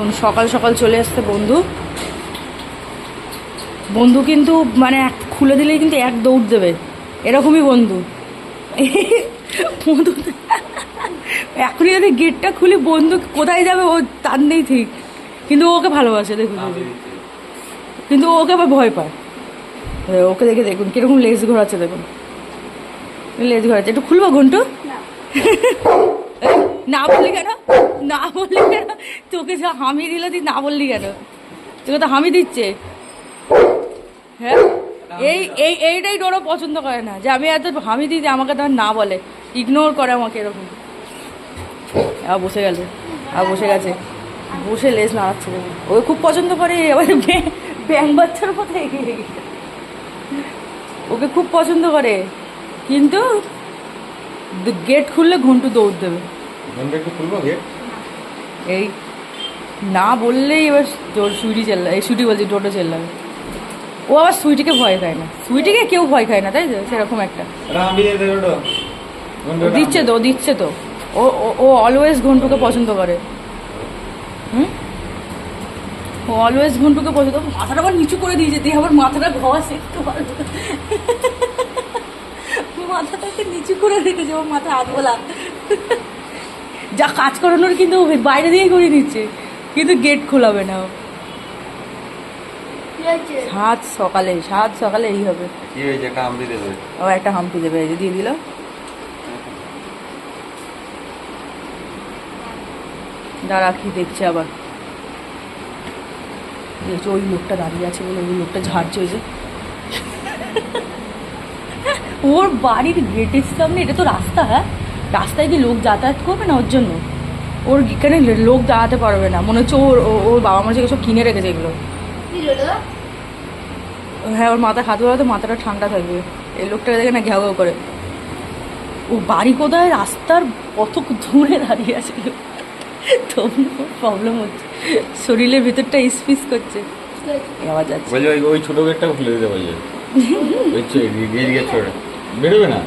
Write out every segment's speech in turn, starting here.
এখন সকাল সকাল চলে আসছে বন্ধু। বন্ধু কিন্তু মানে এক খুলে দিলেই কিন্তু এক দৌড় দেবে। এরকমই বন্ধু। বন্ধু এখনই যদি গেটটা খুলে বন্ধু কোথায় যাবে ও তার নেই ঠিক। কিন্তু ওকে ভালোবাসে দেখুন। কিন্তু ওকে আবার ভয় পায়। ওকে দেখে দেখুন কীরকম লেজ ঘোরাচ্ছে দেখুন। লেজ ঘোরাচ্ছে। একটু খুলবো ঘন্টু? না বললি কেন? না বললি কেন? তোকে যা হামি দিল তুই না বললি কেন? তোকে তো হামি দিচ্ছে। হ্যাঁ? এই এই, এইটাই ডোরো পছন্দ করে না, যে আমি এত হামি দিই আমাকে তো না বলে। ইগনোর করে আমাকে এরকম। আবার বসে গেছে আর বসে গেছে। বসে লেজ নাড়াচ্ছে। ও খুব পছন্দ করে, এবার ব্যাং- বাচ্চার কথা এগিয়ে ওকে খুব পছন্দ করে। কিন্তু গেট খুললে ঘন্টু দৌড় দেবে। ঘণ্টা একটু খুলবো গেট এই না বললেই এবার জোর সুইটি চেল্লা এই সুইটি বলছি টোটো চেল্লাবে। ও আবার সুইটিকে ভয় খায় না। সুইটিকে কেউ ভয় খায় না তাই তো? সেরকম একটা। দিচ্ছে তো দিচ্ছে তো। ও ও- ও অলওয়েজ ঘন্টুকে পছন্দ করে। হুম? ও অলওয়েজ ঘন্টুকে পছন্দ মাথাটা আবার নিচু করে দিয়েছে দিয়ে আবার মাথাটা ঘষ একটু মাথাটাকে নিচু করে রেখেছে ও মাথা হাত বলা। যা কাজ করানোর কিন্তু ও বাইরে দিয়েই করে দিচ্ছে কিন্তু গেট খোলাবে না ও। সাত সকালে সাত সকালে এই হবে। কি হয়েছে? একটা দিয়ে দেবে। ও একটা হাম্পি দেবে এই যে দিয়ে দিল। দাঁড়া কি দেখছে আবার? দেখছে ওই লোকটা দাঁড়িয়ে আছে বলে ওই লোকটা ঝাড়ছে ওই যে। ওর বাড়ির গেটের সামনে এটা তো রাস্তা হ্যাঁ রাস্তায় কি লোক যাতায়াত করবে না ওর জন্য ওর এখানে লোক দাঁড়াতে পারবে না মনে হচ্ছে ওর ও- ওর বাবা মার সব কিনে রেখেছে এগুলো হ্যাঁ ওর মাথা হাত তো মাথাটা ঠান্ডা থাকবে এই লোকটাকে দেখে না ঘ্যাও করে ও বাড়ি কোথায় রাস্তার কত দূরে দাঁড়িয়ে আছে তখন প্রবলেম হচ্ছে শরীরের ভিতরটা স্পিস করছে আওয়াজ আছে ওই ওই ছোটো গেটটা খুলে দিতে বলছে ওই গেট গেট ছোটো বেরোবে না?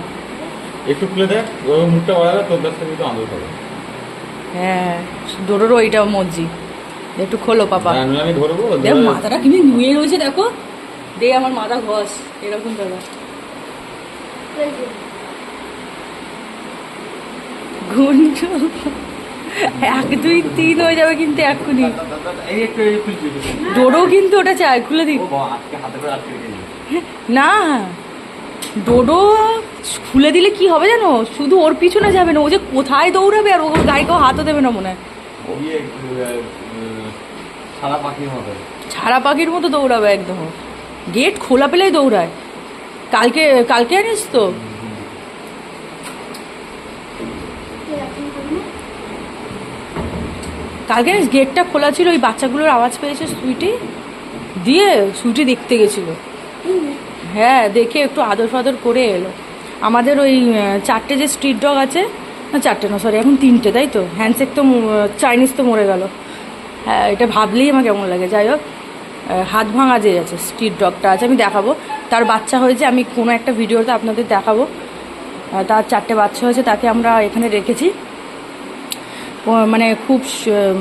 একটু খুলে দেখ ওই মুখটা বাড়াবে তোর কাছ থেকে একটু আন্দোলন হবে হ্যাঁ ডোরোরও এইটা মর্জি। একটু খোলো পাপা। আর আমি ধরবো মাথাটা কিনে নুয়ে রয়েছে দেখো। দে আমার মাথা ঘষ এরকম দাদা এক দুই তিন হয়ে যাবে কিন্তু এক্ষুনি। ডোরো কিন্তু ওটা চায় খুলে দিই। না। ডোডো খুলে দিলে কি হবে জানো? শুধু ওর পিছনে যাবে না ও যে কোথায় দৌড়াবে আর ও গাড়িকেও হাতও দেবে না মনে হয়। ছাড়া পাখির মতো। দৌড়াবে একদম। গেট খোলা পেলেই দৌড়ায়। কালকে কালকে আনিস তো? কালকে আনিস? গেটটা খোলা ছিল ওই বাচ্চাগুলোর আওয়াজ পেয়েছে সুইটি। দিয়ে সুইটি দেখতে গেছিল। হ্যাঁ দেখে একটু আদর ফাদর করে এলো। আমাদের ওই চারটে যে স্ট্রিট ডগ আছে, না, চারটে না সরি এখন তিনটে, তাই তো? হ্যান্ডসেক তো চাইনিজ তো মরে গেল। হ্যাঁ এটা ভাবলেই আমার কেমন লাগে। যাই হোক হাত ভাঙা যে আছে স্ট্রিট ডগটা আছে, আমি দেখাবো। তার বাচ্চা হয়েছে, আমি কোনো একটা ভিডিওতে আপনাদের দেখাবো। তার চারটে বাচ্চা হয়েছে, তাকে আমরা এখানে রেখেছি। মানে খুব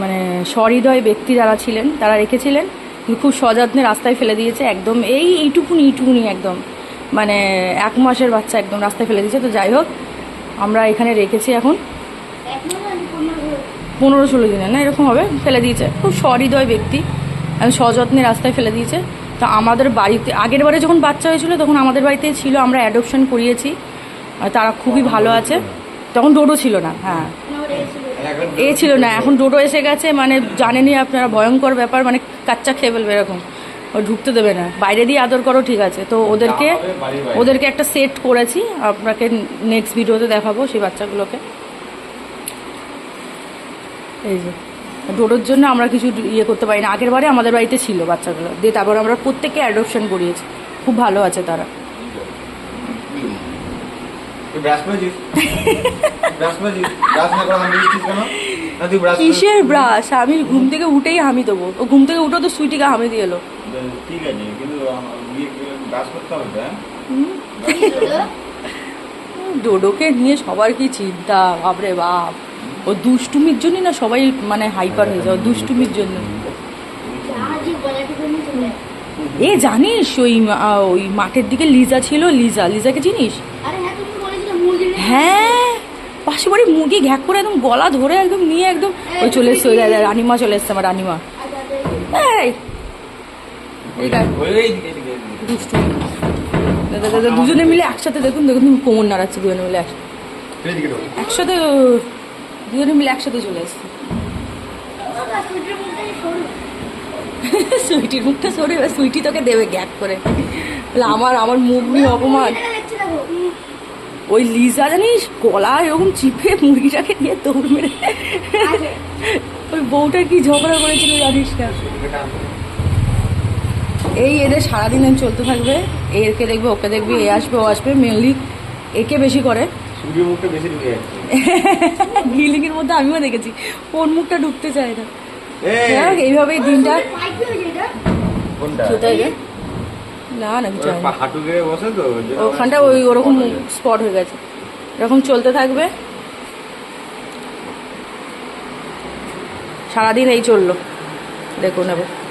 মানে সহৃদয় ব্যক্তি যারা ছিলেন, তারা রেখেছিলেন। খুব সযত্নে রাস্তায় ফেলে দিয়েছে একদম। এই এইটুকুনি এইটুকুনি একদম। মানে এক মাসের বাচ্চা একদম রাস্তায় ফেলে দিয়েছে। তো যাই হোক, আমরা এখানে রেখেছি এখন। পনেরো ষোলো দিনে না? এরকম হবে। ফেলে দিয়েছে। খুব সহৃদয় ব্যক্তি। সযত্নে রাস্তায় ফেলে দিয়েছে। তো আমাদের বাড়িতে, আগের বারে যখন বাচ্চা হয়েছিল, তখন আমাদের বাড়িতে ছিল। আমরা অ্যাডপশন করিয়েছি। তারা খুবই ভালো আছে। তখন ডোডো ছিল না। হ্যাঁ। এ ছিল না এখন ডোডো এসে গেছে মানে জানেনই আপনারা ভয়ঙ্কর ব্যাপার মানে কাচ্চা খেয়ে ফেলবে এরকম। ও ঢুকতে দেবে না। বাইরে দিয়ে আদর করো ঠিক আছে। তো ওদেরকে। ওদেরকে একটা সেট করেছি আপনাকে নেক্সট ভিডিওতে দেখাবো সেই বাচ্চাগুলোকে। এই যে ডোডোর জন্য আমরা কিছু ইয়ে করতে পারি না। আগের বারে আমাদের বাড়িতে ছিল বাচ্চাগুলো। দিয়ে তারপর আমরা প্রত্যেককে অ্যাডপশন করিয়েছি। খুব ভালো আছে তারা তুই ব্রাশ করেছিস ব্রাশ করেছিস ব্রাশ না করে আমি দিচ্ছিস কেন না তুই ব্রাশ কিসের ব্রাশ? আমি ঘুম থেকে উঠেই হামি দেবো। ও ঘুম থেকে উঠে তো সুইটিকে হামি দিয়ে এলো। ঠিক আছে কিন্তু ইয়ে ব্রাশ করতে হবে হ্যাঁ? ডোডোকে নিয়ে সবার কি চিন্তা? বাপরে বাপ। ও দুষ্টুমির জন্যই না সবাই মানে হাইপার হয়ে যায় দুষ্টুমির জন্য। এ জানিস ওই ওই মাঠের দিকে লিজা ছিল লিজা। লিজাকে চিনিস? হ্যাঁ পাশে বাড়ি মুরগি ঘ্যাক করে একদম গলা ধরে একদম নিয়ে একদম ওই চলে এসছে ওই দাদা রানিমা চলে এসছে আমার রানিমা। দাদা দাদা দুজনে মিলে একসাথে দেখুন দেখুন তুমি কোমর নাড়াচ্ছি দুজনে মিলে একসাথে একসাথে দুজনে মিলে একসাথে চলে এসছে। সুইটির মুখটা সরে সুইটি তোকে দেবে গ্যাপ করে। আমার আমার মুখ নিয়ে অপমান। ওই লিজা জানিস? গলা এরকম চিপে মুরগিটাকে নিয়ে দৌড় মেরে। ওই বউটা কি ঝগড়া করেছিল জানিস না? এই এদের সারাদিন চলতে থাকবে। এরকে দেখবে ওকে দেখবে এ আসবে ও আসবে মেনলি একে বেশি করে। গ্রিলিংয়ের মধ্যে আমিও দেখেছি। কোন মুখটা ঢুকতে চায় না। এই, যাই হোক, এইভাবেই দিনটা কোনটা? না না কিছু ওর হয়নি। পা- হাঁটু গেড়ে বসে তো ওখানটা ওই ওরকম স্পট হয়ে গেছে। এরকম চলতে থাকবে। সারাদিন এই চলল। দেখুন এবার